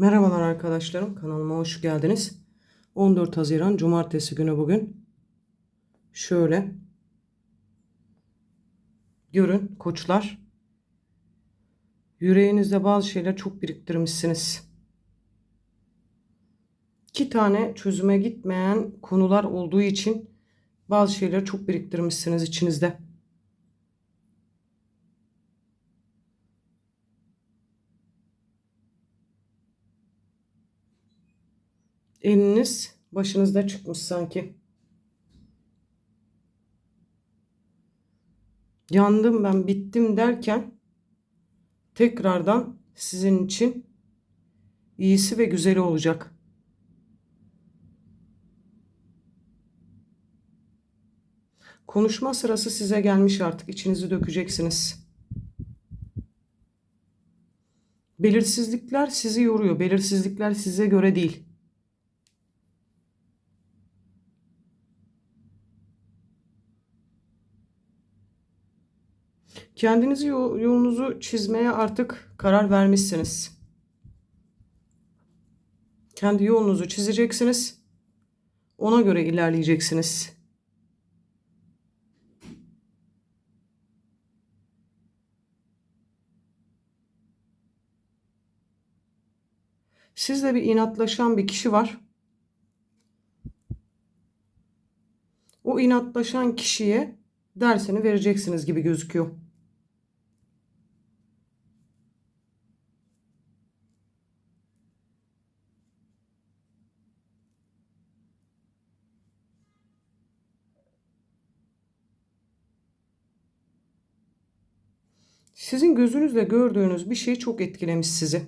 Merhabalar arkadaşlarım, kanalıma hoş geldiniz. 14 Haziran Cumartesi günü bugün. Şöyle. Görün koçlar. Yüreğinizde bazı şeyler çok biriktirmişsiniz. İki tane çözüme gitmeyen konular olduğu için bazı şeyleri çok biriktirmişsiniz içinizde. Eliniz başınızda çıkmış sanki. Yandım ben bittim derken tekrardan sizin için iyisi ve güzeli olacak. Konuşma sırası size gelmiş artık. İçinizi dökeceksiniz. Belirsizlikler sizi yoruyor. Belirsizlikler size göre değil. Kendinizi yolunuzu çizmeye artık karar vermişsiniz. Kendi yolunuzu çizeceksiniz. Ona göre ilerleyeceksiniz. Sizle bir inatlaşan bir kişi var. O inatlaşan kişiye dersini vereceksiniz gibi gözüküyor. Sizin gözünüzle gördüğünüz bir şey çok etkilemiş sizi.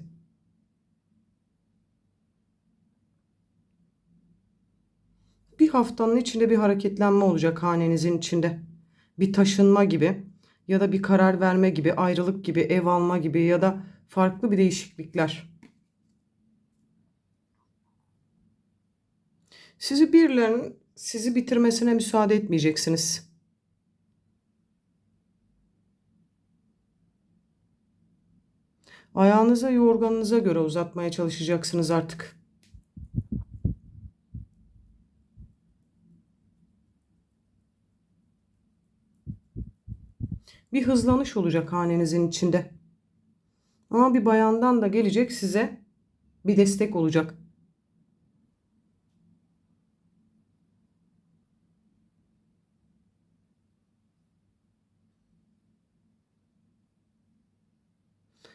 Bir haftanın içinde bir hareketlenme olacak hanenizin içinde. Bir taşınma gibi ya da bir karar verme gibi, ayrılık gibi, ev alma gibi ya da farklı bir değişiklikler. Sizi birilerinin sizi bitirmesine müsaade etmeyeceksiniz. Ayağınıza yorganınıza göre uzatmaya çalışacaksınız artık. Bir hızlanış olacak hanenizin içinde. Ama bir bayandan da gelecek size bir destek olacak.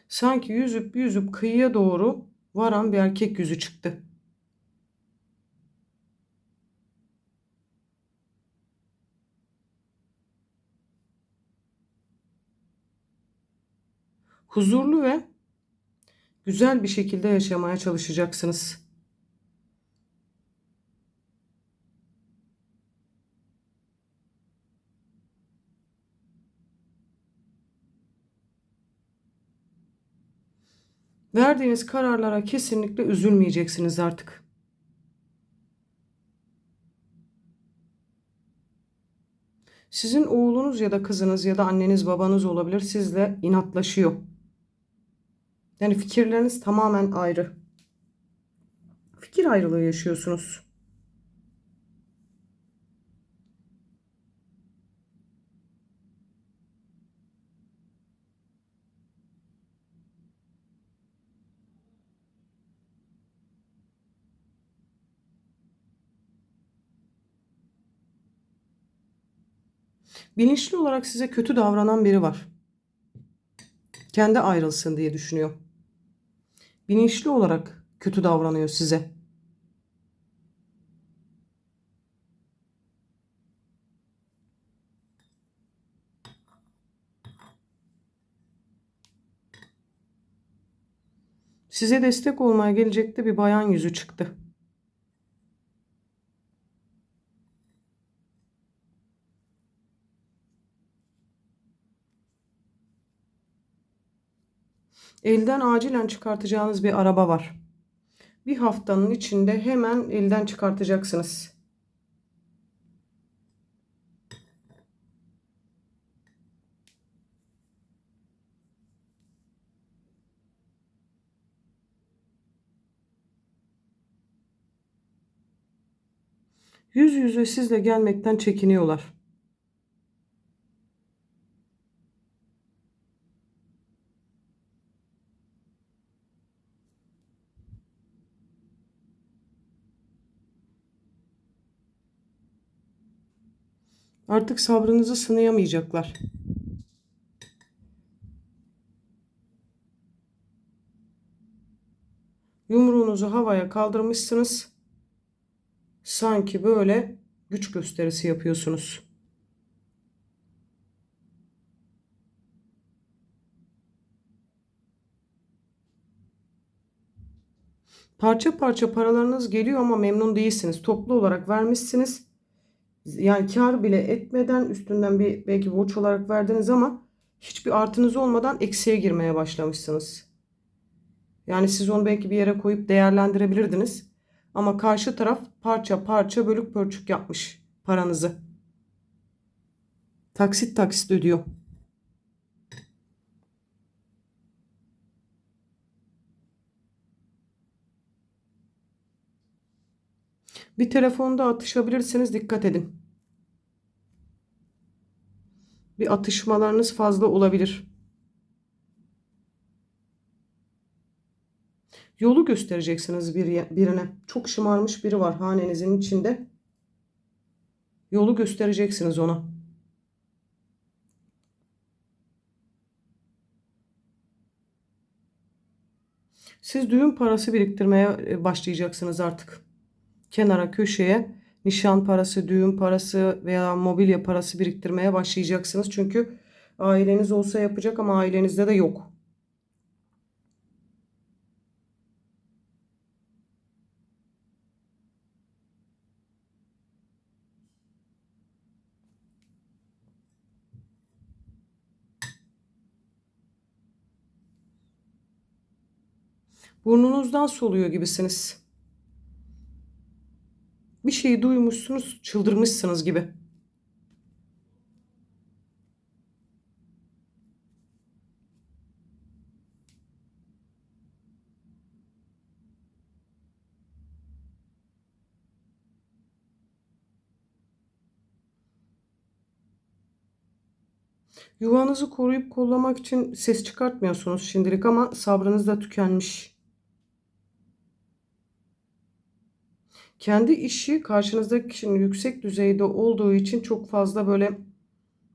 Sanki yüzüp yüzüp kıyıya doğru varan bir erkek yüzü çıktı. Huzurlu ve güzel bir şekilde yaşamaya çalışacaksınız. Verdiğiniz kararlara kesinlikle üzülmeyeceksiniz artık. Sizin oğlunuz ya da kızınız ya da anneniz babanız olabilir sizle inatlaşıyor. Yani fikirleriniz tamamen ayrı. Fikir ayrılığı yaşıyorsunuz. Bilinçli olarak size kötü davranan biri var. Kendi ayrılsın diye düşünüyor. Bilinçli olarak kötü davranıyor size. Size destek olmaya gelecekte bir bayan yüzü çıktı. Elden acilen çıkartacağınız bir araba var. Bir haftanın içinde hemen elden çıkartacaksınız. Yüz yüze sizle gelmekten çekiniyorlar. Artık sabrınızı sınayamayacaklar. Yumruğunuzu havaya kaldırmışsınız. Sanki böyle güç gösterisi yapıyorsunuz. Parça parça paralarınız geliyor ama memnun değilsiniz. Toplu olarak vermişsiniz. Yani kar bile etmeden üstünden bir belki borç olarak verdiniz ama hiçbir artınız olmadan eksiye girmeye başlamışsınız. Yani siz onu belki bir yere koyup değerlendirebilirdiniz. Ama karşı taraf parça parça bölük pörçük yapmış paranızı. Taksit taksit ödüyor. Bir telefonda atışabilirseniz dikkat edin. Bir atışmalarınız fazla olabilir. Yolu göstereceksiniz bir, birine. Çok şımarmış biri var hanenizin içinde. Yolu göstereceksiniz ona. Siz düğün parası biriktirmeye e, başlayacaksınız artık. Kenara köşeye nişan parası, düğün parası veya mobilya parası biriktirmeye başlayacaksınız. Çünkü aileniz olsa yapacak ama ailenizde de yok. Burnunuzdan soluyor gibisiniz. Şeyi duymuşsunuz, çıldırmışsınız gibi. Yuvanızı koruyup kollamak için ses çıkartmıyorsunuz şimdilik ama sabrınız da tükenmiş. Kendi işi karşınızdaki kişinin yüksek düzeyde olduğu için çok fazla böyle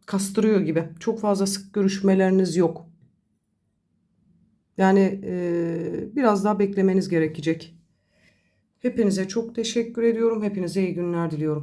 kastırıyor gibi. Çok fazla sık görüşmeleriniz yok. Yani e, biraz daha beklemeniz gerekecek. Hepinize çok teşekkür ediyorum. Hepinize iyi günler diliyorum.